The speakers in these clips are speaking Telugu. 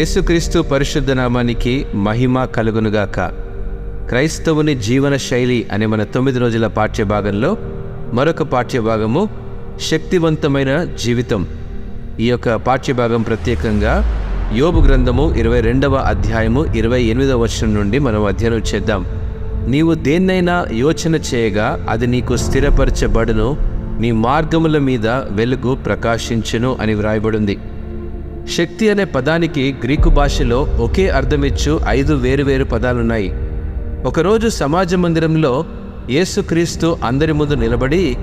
యేసుక్రీస్తు పరిశుద్ధ నామానికి మహిమ కలుగునుగాక. క్రైస్తవుని జీవన శైలి అనే మన తొమ్మిది రోజుల పాఠ్యభాగంలో మరొక పాఠ్యభాగము శక్తివంతమైన జీవితం. ఈ యొక్క పాఠ్యభాగం ప్రత్యేకంగా యోబు గ్రంథము ఇరవై రెండవ అధ్యాయము ఇరవై ఎనిమిదవ వచనం నుండి మనం అధ్యయనం చేద్దాం. నీవు దేన్నైనా యోచన చేయగా అది నీకు స్థిరపరచబడును నీ మార్గముల మీద వెలుగు ప్రకాశించును అని వ్రాయబడింది. శక్తి అనే పదానికి గ్రీకు భాషలో ఒకే అర్థమిచ్చు ఐదు వేరువేరు పదాలున్నాయి. ఒకరోజు సమాజ మందిరంలో యేసుక్రీస్తు అందరి ముందు నిలబడి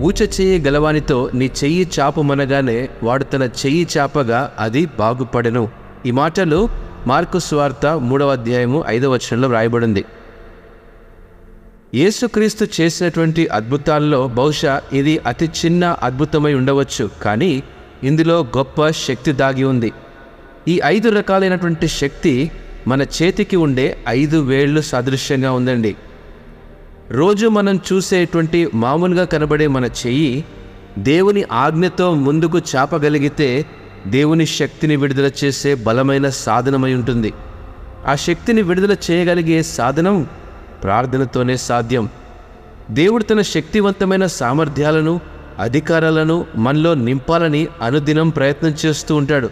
ఊచ చెయ్యి గలవానితో నీ చెయ్యి చాపమనగానే వాడు తన చెయ్యి చాపగా అది బాగుపడెను. ఈ మాటలు మార్కు స్వార్త మూడవ అధ్యాయము ఐదవ వచనంలో వ్రాయబడింది. యేసుక్రీస్తు చేసినటువంటి అద్భుతాల్లో బహుశా ఇది అతి చిన్న అద్భుతమై ఉండవచ్చు కానీ ఇందులో గొప్ప శక్తి దాగి ఉంది. ఈ ఐదు రకాలైనటువంటి శక్తి మన చేతికి ఉండే ఐదు వేళ్ళు సదృశ్యంగా ఉందండి. రోజు మనం చూసేటువంటి మామూలుగా కనబడే మన చెయ్యి దేవుని ఆజ్ఞతో ముందుకు చాపగలిగితే దేవుని శక్తిని విడుదల చేసే బలమైన సాధనమై ఉంటుంది. ఆ శక్తిని విడుదల చేయగలిగే సాధనం ప్రార్థనతోనే సాధ్యం. దేవుడు తన శక్తివంతమైన సామర్థ్యాలను అధికారాలను మనలో నింపాలని అనుదినం ప్రయత్నం చేస్తూ ఉంటాడు.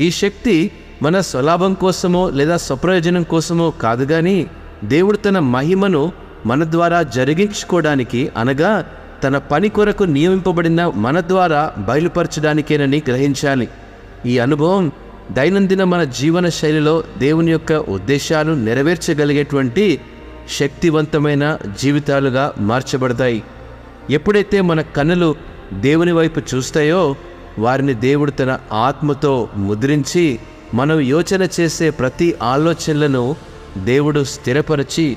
ఈ శక్తి మన స్వలాభం కోసమో లేదా స్వప్రయోజనం కోసమో కాదు కానీ దేవుడు తన మహిమను మన ద్వారా జరిగించుకోవడానికి అనగా తన పని కొరకు నియమింపబడిన మన ద్వారా బయలుపరచడానికేనని గ్రహించాలి. ఈ అనుభవం దైనందిన మన జీవన శైలిలో దేవుని యొక్క ఉద్దేశాలు నెరవేర్చగలిగేటువంటి శక్తివంతమైన జీవితాలుగా మార్చబడతాయి. ఎప్పుడైతే మన కన్నులు దేవుని వైపు చూస్తాయో వారిని దేవుడు తన ఆత్మతో ముద్రించి మనం యోచన చేసే ప్రతి ఆలోచనలను దేవుడు స్థిరపరచి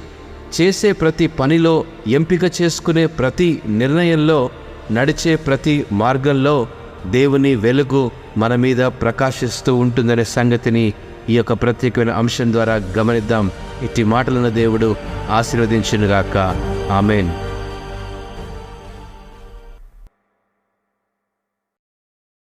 చేసే ప్రతి పనిలో ఎంపిక చేసుకునే ప్రతి నిర్ణయంలో నడిచే ప్రతి మార్గంలో దేవుని వెలుగు మన మీద ప్రకాశిస్తూ ఉంటుందనే సంగతిని ఈ యొక్క ప్రత్యేకమైన అంశం ద్వారా గమనిద్దాం. ఇట్టి మాటలను దేవుడు ఆశీర్వదించినగాక. ఆమెన్.